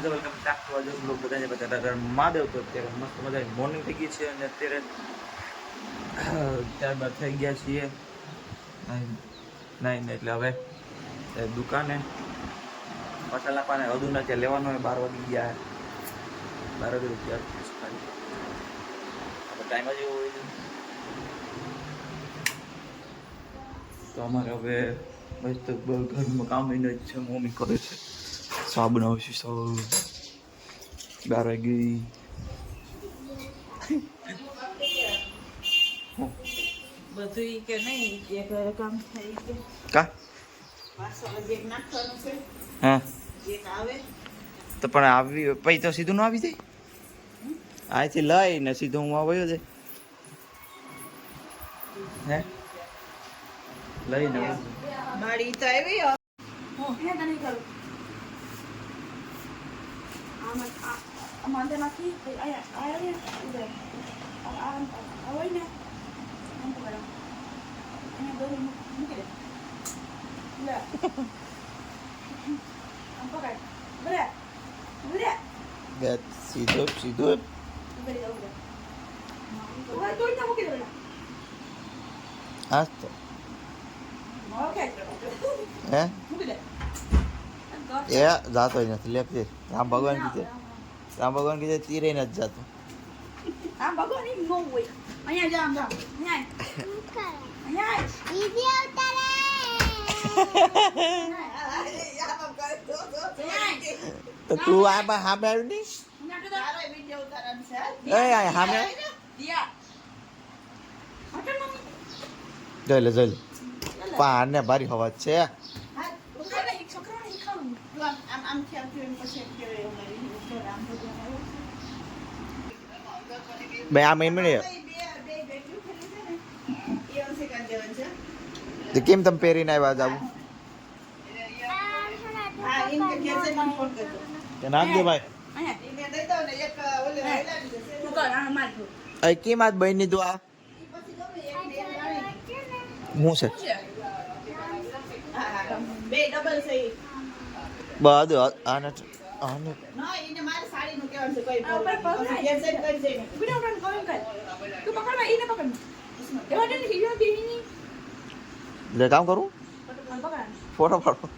મજા welcome back to our blog બધાને બધા મહાદેવ તો અત્યારે મસ્ત મજા મોર્નિંગ થઈ ગઈ છે અને અત્યારે ત્યારબાદ થઈ ગયા છીએ. નહીં એટલે હવે દુકાને. મસાલા નાખવાને વધુ ના ત્યાં લેવાનો હોય બાર વાગી ગયા. બાર વાગે રૂપિયા ટાઈમ જ એવો હોય તો અમારે હવે, બસ તો ઘરમાં કામ એને જ છે, મમ્મી કરે છે. સા બનાવું છું સૌ બાર વાગી બધું કે નહીં એક કામ થઈ કે કા પાછળ જે નાખવાનું છે હા તો પણ આવી પછી તો સીધું ન આવી જાય અહીંથી લઈને સીધું હું આવ્યો છે હે લઈને. મારી તો આવી હો. હું હે તને કરું આમાં આ આમાં અંદરમાંથી આયા આયા ઉડે આ આ આ હોય ને એને દોરી મૂકી દે લે આમ પકડ બરે બરે બે સીધો સીધો દે ઉભરી ઉભરી દોરી ના મૂકી દે બેટા હા તો ઓકે હે એ જાતો નથી લે ફેર રામ ભગવાન કીધે રામ ભગવાન. કીધે તીરે નથી જાતો. રામ ભગવાન ઈ નો હોય. અહીંયા જામ જામ અહીંયા આય. અહીંયા આય. આમ તો આ બા સામે બેરની હા? એ આ સામે દિયા. જોઈ લે જોઈ લે. પાન ને ભારી હવા છે હા, છોકરાને એક છોકરાને શીખવાડું. તું આમ આમ આમથી આમથી એમ પછી એમ કહેવાય અમારી ઉપર આમ બધું આવ્યું છે. બે, આ મહિને તો કેમ તમે પહેરીને આવ્યા જાવ કે નાખજો ભાઈ. તું તું. કેમ આજ બહેનની વાળી. હું છે બે ડબલ છે બધું આને આને. લે કામ કરું. ફોટો પાડો.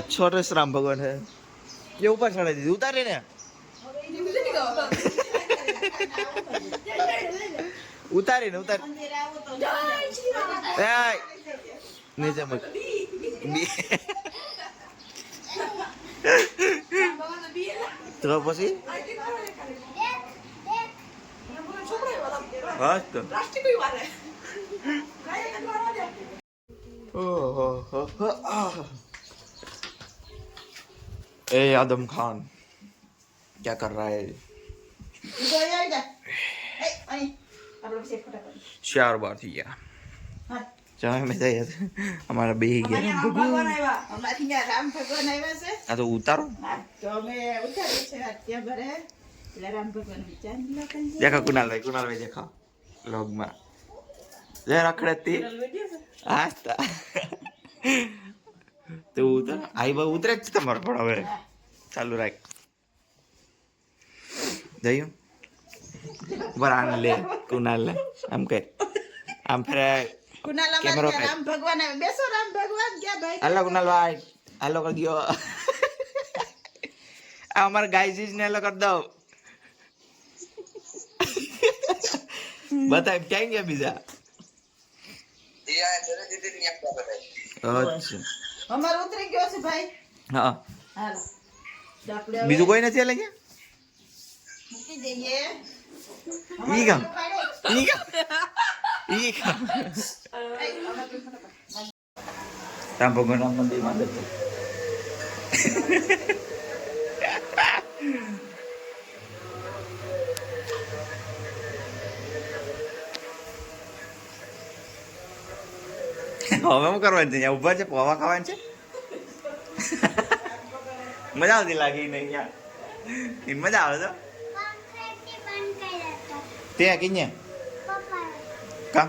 છોટે રામ ભગવાન હે. એ ઉપર ચડાવી દીધી. ઉતારી ને. ઉતારી ને ઉતારી મંદિરે આવો તો જય શ્રી રામ. એય, નીચે મૂક બી- ભગવાનના બી એલા. તો પછી આ ઈ કરો, એ કરે. અને બોલો, છોકરો એવો લાગે. હા તો પ્લાસ્ટિક ય વારે. ગાય તને મારવા દે. ओहो हो हो आह। ए आदम खान क्या कर रहा है ચાર બાર થઈ ગયા. ચાલો અમે જઈએ. અમારા બે ગયા. છે. આ તો ઉતારો. દેખા કુનાલભાઈ કુનાલભાઈ દેખા લોગમાં જય રખડે તે. આસ્તા તો. ઉતર. આઈ બા ઉતરે જ તમારે પણ હવે. ચાલુ રાખ. જયું બરાન લે. કુનાલ લે આમ કે આમ ફરે કુનાલ કેમેરો રામ ભગવાન બેસો રામ ભગવાન ક્યાં ભાઈ હાલો કુનાલ ભાઈ હાલો કરી દો. આ અમારા ગાયજીસ ને હાલો કરી દો બતાવ ક્યાં ગયા બીજા? અચ્છા. અમારે ઉતરી ગયો છે ભાઈ. હા. હાલો. બીજું કોઈ નથી અલગ મૂકી દઈએ. ઈ કામ ઈ કામ ઈ કામ રામ ભગવાન રામ મંદિરમાં દત્ત હવે શું કરવાનું છે અહીંયા ઊભા છે પૌવા ખાવાનું છે મજા આવતી લાગી ને અહીંયા ઈ મજા આવે તો તે કિન્યા પપ્પા કા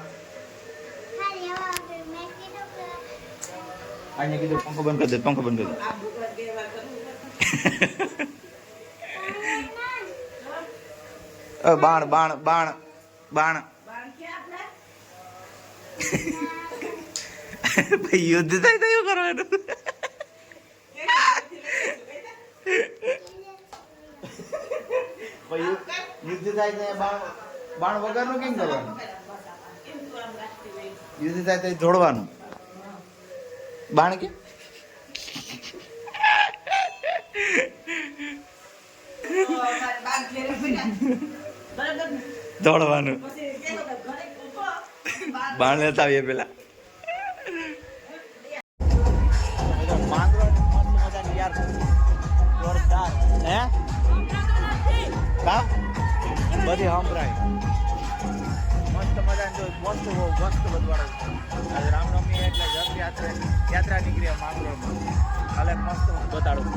કીધું કે કીધું પંખો બંધ કરી દે પંખો બંધ કરી દે બાણ બાણ બાણ બાણ ભાઈ યુદ્ધ થાય તો એવું કરવાનું યુદ્ધ થાય તો બાણ બાણ વગરનું કેમ કરવાનું? યુદ્ધ થાય તો જોડવાનું. બાણ કે? દોડવાનું બાણ લેતા આવીએ પેલા. યાર. જોરદાર. હે? કા બધી સંભળાય મસ્ત મજાની જો મસ્ત બહુ મસ્ત બધવાળું. આજે રામનવમી એટલે રથયાત્રા યાત્રા નીકળી માંગરોળમાં. હાલે મસ્ત બતાડું